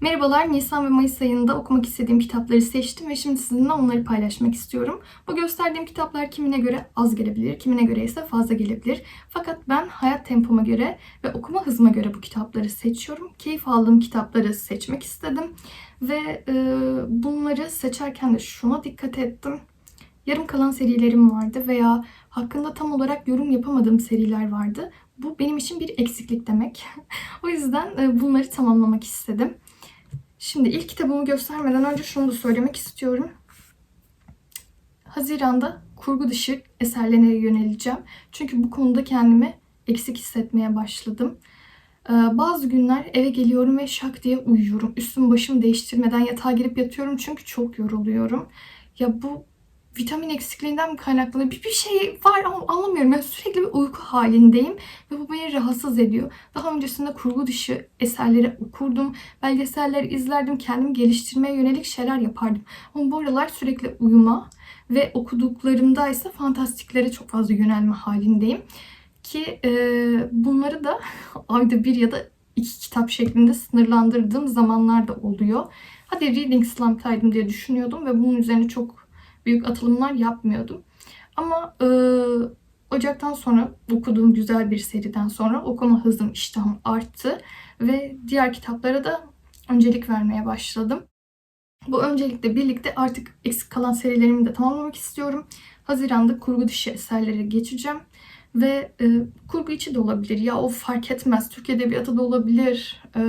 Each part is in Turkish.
Merhabalar, Nisan ve Mayıs ayında okumak istediğim kitapları seçtim ve şimdi sizinle onları paylaşmak istiyorum. Bu gösterdiğim kitaplar kimine göre az gelebilir, kimine göre ise fazla gelebilir. Fakat ben hayat tempoma göre ve okuma hızıma göre bu kitapları seçiyorum. Keyif aldığım kitapları seçmek istedim ve e, bunları seçerken de şuna dikkat ettim. Yarım kalan serilerim vardı veya hakkında tam olarak yorum yapamadığım seriler vardı. Bu benim için bir eksiklik demek. o yüzden e, bunları tamamlamak istedim. Şimdi ilk kitabımı göstermeden önce şunu da söylemek istiyorum. Haziranda kurgu dışı eserlerine yöneleceğim. Çünkü bu konuda kendimi eksik hissetmeye başladım. Ee, Bazı günler eve geliyorum ve şak diye uyuyorum. Üstüm başımı değiştirmeden yatağa girip yatıyorum çünkü çok yoruluyorum. Ya bu vitamin eksikliğinden mi kaynaklanıyor? Bir, bir şey var ama anlamıyorum. Ben sürekli bir uyku halindeyim ve bu beni rahatsız ediyor. Daha öncesinde kurgu dışı eserleri okurdum, belgeseller izlerdim, kendimi geliştirmeye yönelik şeyler yapardım. Ama bu aralar sürekli uyuma ve okuduklarımda ise fantastiklere çok fazla yönelme halindeyim. Ki e, bunları da ayda bir ya da iki kitap şeklinde sınırlandırdığım zamanlar da oluyor. Hadi reading slump'taydım diye düşünüyordum ve bunun üzerine çok büyük atılımlar yapmıyordum. Ama e, Ocaktan sonra okuduğum güzel bir seriden sonra okuma hızım, iştahım arttı ve diğer kitaplara da öncelik vermeye başladım. Bu öncelikle birlikte artık eksik kalan serilerimi de tamamlamak istiyorum. Haziranda kurgu dışı eserlere geçeceğim. Ve e, kurgu içi de olabilir. Ya o fark etmez. Türk Edebiyatı da olabilir. E,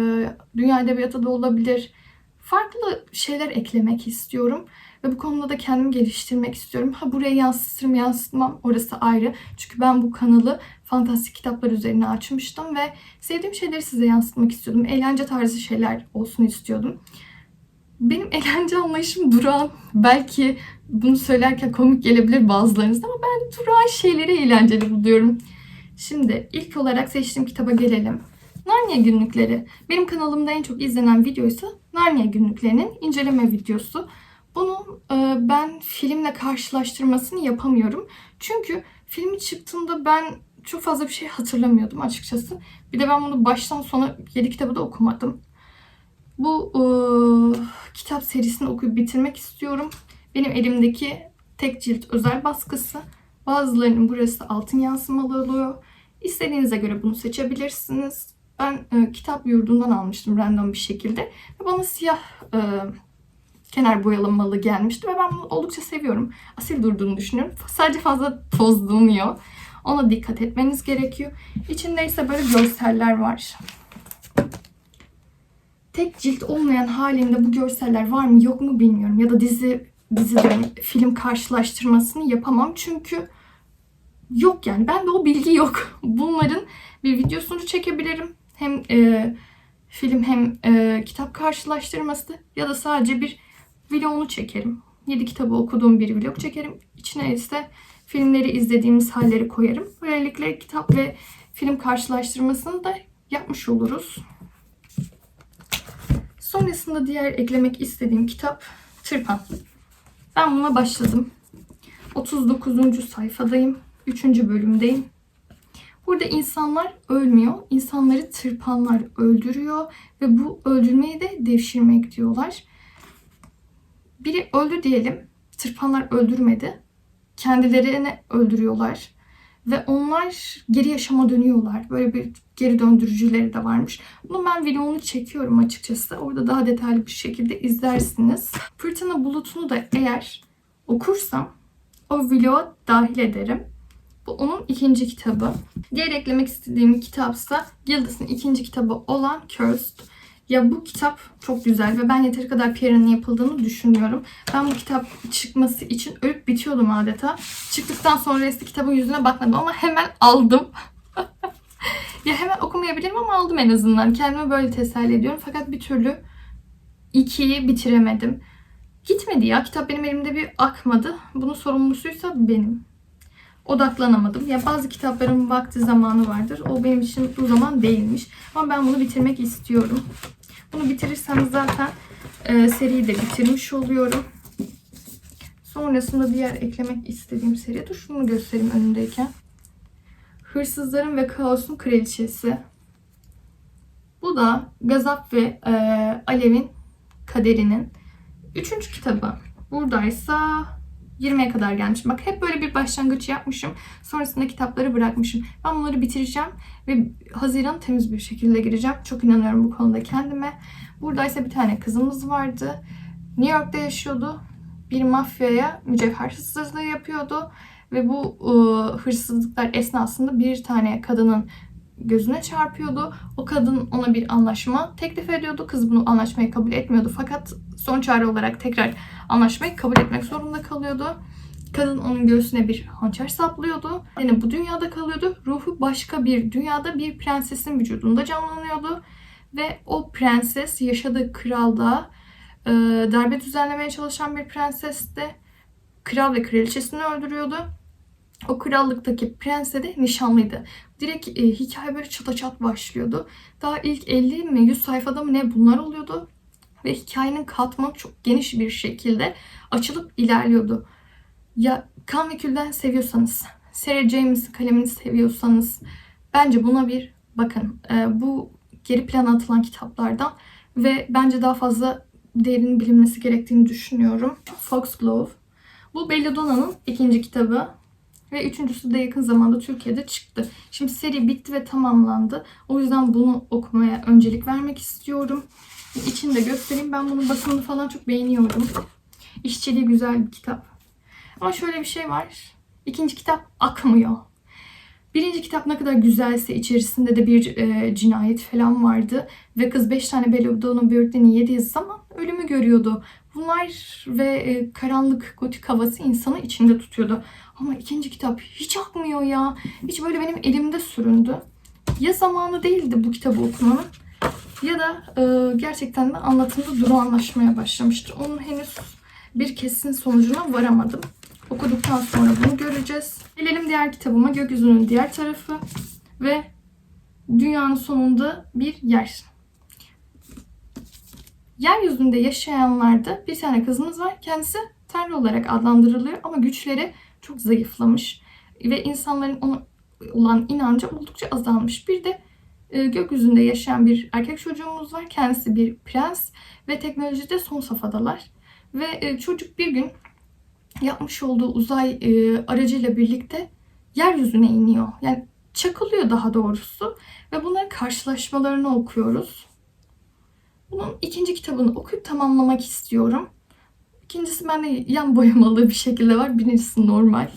Dünya Edebiyatı da olabilir. Farklı şeyler eklemek istiyorum. Ve bu konuda da kendimi geliştirmek istiyorum. Ha buraya yansıtırım yansıtmam orası ayrı. Çünkü ben bu kanalı fantastik kitaplar üzerine açmıştım ve sevdiğim şeyleri size yansıtmak istiyordum. Eğlence tarzı şeyler olsun istiyordum. Benim eğlence anlayışım duran. Belki bunu söylerken komik gelebilir bazılarınızda ama ben duran şeyleri eğlenceli buluyorum. Şimdi ilk olarak seçtiğim kitaba gelelim. Narnia günlükleri. Benim kanalımda en çok izlenen videoysa Narnia günlüklerinin inceleme videosu. Bunun e, ben filmle karşılaştırmasını yapamıyorum. Çünkü filmi çıktığında ben çok fazla bir şey hatırlamıyordum açıkçası. Bir de ben bunu baştan sona 7 kitabı da okumadım. Bu e, kitap serisini okuyup bitirmek istiyorum. Benim elimdeki tek cilt özel baskısı. Bazılarının burası altın yansımalı oluyor. İstediğinize göre bunu seçebilirsiniz. Ben e, kitap yurdundan almıştım random bir şekilde. Ve bana siyah e, kenar boyalamalı gelmişti ve ben bunu oldukça seviyorum. Asil durduğunu düşünüyorum. Sadece fazla tozlanıyor. Ona dikkat etmeniz gerekiyor. İçinde ise böyle görseller var. Tek cilt olmayan halinde bu görseller var mı yok mu bilmiyorum. Ya da dizi diziden film karşılaştırmasını yapamam. Çünkü yok yani. Bende o bilgi yok. Bunların bir videosunu çekebilirim. Hem e, film hem e, kitap karşılaştırması ya da sadece bir vlogunu çekerim. 7 kitabı okuduğum bir vlog çekerim. İçine ise filmleri izlediğimiz halleri koyarım. Böylelikle kitap ve film karşılaştırmasını da yapmış oluruz. Sonrasında diğer eklemek istediğim kitap Tırpan. Ben buna başladım. 39. sayfadayım. 3. bölümdeyim. Burada insanlar ölmüyor. İnsanları tırpanlar öldürüyor ve bu öldürmeyi de devşirmek diyorlar. Biri öldü diyelim. Tırpanlar öldürmedi. Kendilerini öldürüyorlar. Ve onlar geri yaşama dönüyorlar. Böyle bir geri döndürücüleri de varmış. Bunu ben vlogunu çekiyorum açıkçası. Orada daha detaylı bir şekilde izlersiniz. Fırtına bulutunu da eğer okursam o vloga dahil ederim. Bu onun ikinci kitabı. Diğer eklemek istediğim kitapsa Gildas'ın ikinci kitabı olan Cursed. Ya bu kitap çok güzel ve ben yeteri kadar PR'ın yapıldığını düşünüyorum. Ben bu kitap çıkması için ölüp bitiyordum adeta. Çıktıktan sonra eski kitabın yüzüne bakmadım ama hemen aldım. ya hemen okumayabilirim ama aldım en azından. Kendimi böyle teselli ediyorum. Fakat bir türlü ikiyi bitiremedim. Gitmedi ya. Kitap benim elimde bir akmadı. Bunun sorumlusuysa benim. Odaklanamadım. Ya bazı kitapların vakti zamanı vardır. O benim için bu zaman değilmiş. Ama ben bunu bitirmek istiyorum. Bunu bitirirsem zaten e, seriyi de bitirmiş oluyorum. Sonrasında diğer eklemek istediğim seri. Dur şunu göstereyim önündeyken. Hırsızların ve Kaosun Kraliçesi. Bu da Gazap ve e, Alev'in kaderinin üçüncü kitabı. Buradaysa 20'ye kadar gelmişim. Bak hep böyle bir başlangıç yapmışım. Sonrasında kitapları bırakmışım. Ben bunları bitireceğim ve Haziran temiz bir şekilde gireceğim. Çok inanıyorum bu konuda kendime. Buradaysa bir tane kızımız vardı. New York'ta yaşıyordu. Bir mafyaya mücevher hırsızlığı yapıyordu. Ve bu e, hırsızlıklar esnasında bir tane kadının gözüne çarpıyordu. O kadın ona bir anlaşma teklif ediyordu. Kız bunu anlaşmayı kabul etmiyordu. Fakat son çare olarak tekrar anlaşmayı kabul etmek zorunda kalıyordu. Kadın onun göğsüne bir hançer saplıyordu. Yani bu dünyada kalıyordu. Ruhu başka bir dünyada bir prensesin vücudunda canlanıyordu. Ve o prenses yaşadığı kralda e, darbe düzenlemeye çalışan bir prensesti. Kral ve kraliçesini öldürüyordu. O krallıktaki prense de nişanlıydı. Direkt e, hikaye böyle çata çat başlıyordu. Daha ilk 50 mi 100 sayfada mı ne bunlar oluyordu. Ve hikayenin katmanı çok geniş bir şekilde açılıp ilerliyordu. Ya kan ve külden seviyorsanız, Sarah James'in kalemini seviyorsanız bence buna bir bakın. E, bu geri plana atılan kitaplardan ve bence daha fazla derin bilinmesi gerektiğini düşünüyorum. Foxglove. Bu Belladonna'nın ikinci kitabı. Ve üçüncüsü de yakın zamanda Türkiye'de çıktı. Şimdi seri bitti ve tamamlandı. O yüzden bunu okumaya öncelik vermek istiyorum. İçini de göstereyim. Ben bunun basımını falan çok beğeniyorum. İşçiliği güzel bir kitap. Ama şöyle bir şey var. İkinci kitap akmıyor. Birinci kitap ne kadar güzelse içerisinde de bir e, cinayet falan vardı. Ve kız 5 tane Belladonna böğürtleni yediği zaman ölümü görüyordu. Bunlar ve e, karanlık gotik havası insanı içinde tutuyordu. Ama ikinci kitap hiç akmıyor ya. Hiç böyle benim elimde süründü. Ya zamanı değildi bu kitabı okumanın ya da e, gerçekten de anlatımda duru anlaşmaya başlamıştır. Onun henüz bir kesin sonucuna varamadım. Okuduktan sonra bunu göreceğiz. Gelelim diğer kitabıma Gökyüzünün Diğer Tarafı ve Dünyanın Sonunda Bir Yer. Yeryüzünde yaşayanlarda bir tane kızımız var. Kendisi Tanrı olarak adlandırılıyor ama güçleri çok zayıflamış ve insanların ona olan inancı oldukça azalmış. Bir de e, gökyüzünde yaşayan bir erkek çocuğumuz var. Kendisi bir prens ve teknolojide son safhadalar. Ve e, çocuk bir gün yapmış olduğu uzay e, aracıyla birlikte yeryüzüne iniyor. Yani çakılıyor daha doğrusu ve bunların karşılaşmalarını okuyoruz. Bunun ikinci kitabını okuyup tamamlamak istiyorum. İkincisi bende yan boyamalı bir şekilde var. Birincisi normal.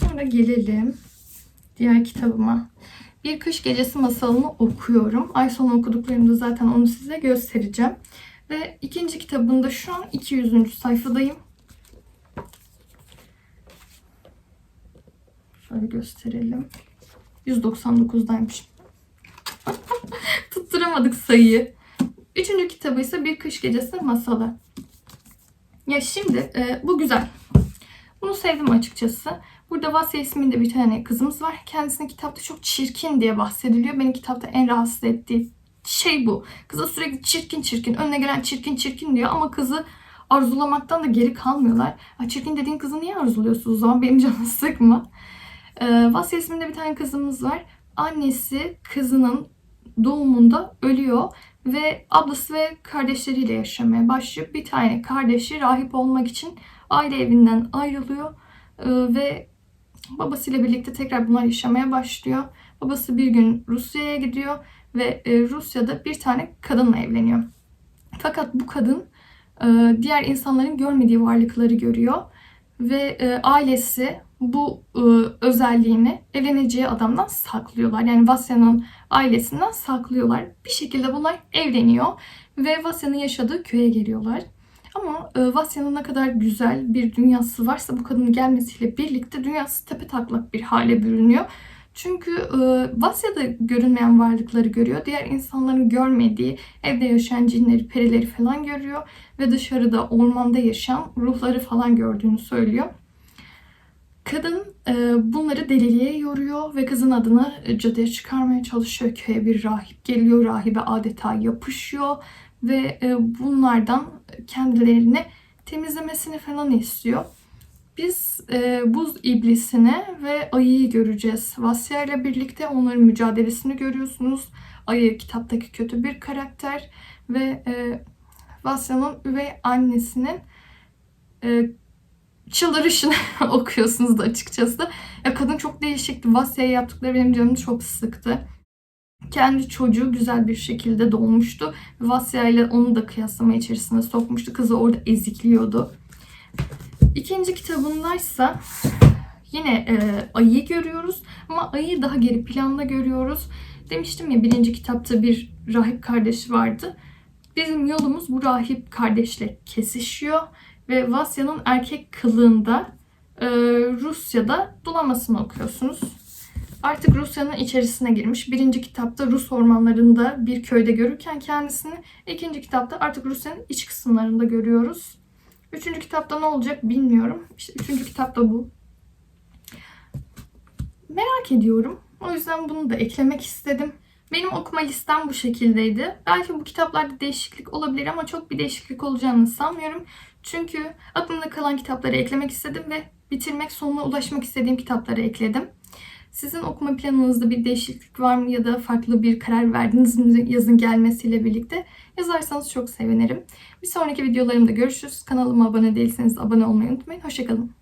Sonra gelelim diğer kitabıma. Bir kış gecesi masalını okuyorum. Ay sonu okuduklarımda zaten onu size göstereceğim. Ve ikinci kitabında şu an 200. sayfadayım. Şöyle gösterelim. 199'daymış. Tutturamadık sayıyı. Üçüncü kitabı ise Bir Kış Gecesi Masalı. Ya şimdi e, bu güzel. Bunu sevdim açıkçası. Burada Vasya isminde bir tane kızımız var. Kendisinin kitapta çok çirkin diye bahsediliyor. Beni kitapta en rahatsız ettiği şey bu. Kıza sürekli çirkin çirkin, önüne gelen çirkin çirkin diyor ama kızı arzulamaktan da geri kalmıyorlar. Çirkin dediğin kızı niye arzuluyorsunuz o zaman benim canımı sıkma. Ee, Vasya isminde bir tane kızımız var. Annesi kızının doğumunda ölüyor ve ablası ve kardeşleriyle yaşamaya başlıyor. Bir tane kardeşi rahip olmak için aile evinden ayrılıyor ee, ve babasıyla birlikte tekrar bunlar yaşamaya başlıyor. Babası bir gün Rusya'ya gidiyor ve e, Rusya'da bir tane kadınla evleniyor. Fakat bu kadın e, diğer insanların görmediği varlıkları görüyor ve e, ailesi bu e, özelliğini evleneceği adamdan saklıyorlar. Yani Vasya'nın ailesinden saklıyorlar. Bir şekilde bunlar evleniyor ve Vasya'nın yaşadığı köye geliyorlar. Ama e, Vasya'nın ne kadar güzel bir dünyası varsa bu kadının gelmesiyle birlikte dünyası tepe taklak bir hale bürünüyor. Çünkü e, Vasya'da görünmeyen varlıkları görüyor. Diğer insanların görmediği evde yaşayan cinleri, perileri falan görüyor. Ve dışarıda ormanda yaşayan ruhları falan gördüğünü söylüyor. Kadın e, bunları deliliğe yoruyor ve kızın adını e, cadıya çıkarmaya çalışıyor. Köye bir rahip geliyor. Rahibe adeta yapışıyor ve e, bunlardan kendilerini temizlemesini falan istiyor. Biz e, buz iblisini ve ayıyı göreceğiz. Vasya ile birlikte onların mücadelesini görüyorsunuz. Ayı kitaptaki kötü bir karakter ve e, Vasya'nın üvey annesinin e, çıldırışını okuyorsunuz da açıkçası. Ya kadın çok değişikti. Vasya'ya yaptıkları benim canımı çok sıktı. Kendi çocuğu güzel bir şekilde doğmuştu. Vasya ile onu da kıyaslama içerisine sokmuştu. Kızı orada ezikliyordu. İkinci kitabındaysa yine e, ayıyı görüyoruz ama ayıyı daha geri planda görüyoruz. Demiştim ya birinci kitapta bir rahip kardeşi vardı. Bizim yolumuz bu rahip kardeşle kesişiyor ve Vasya'nın erkek kılığında e, Rusya'da dolamasını okuyorsunuz. Artık Rusya'nın içerisine girmiş. Birinci kitapta Rus ormanlarında bir köyde görürken kendisini, ikinci kitapta artık Rusya'nın iç kısımlarında görüyoruz. Üçüncü kitapta ne olacak bilmiyorum. İşte üçüncü kitapta bu. Merak ediyorum. O yüzden bunu da eklemek istedim. Benim okuma listem bu şekildeydi. Belki bu kitaplarda değişiklik olabilir ama çok bir değişiklik olacağını sanmıyorum. Çünkü aklımda kalan kitapları eklemek istedim ve bitirmek, sonuna ulaşmak istediğim kitapları ekledim. Sizin okuma planınızda bir değişiklik var mı ya da farklı bir karar verdiniz mi yazın gelmesiyle birlikte yazarsanız çok sevinirim. Bir sonraki videolarımda görüşürüz. Kanalıma abone değilseniz abone olmayı unutmayın. Hoşçakalın.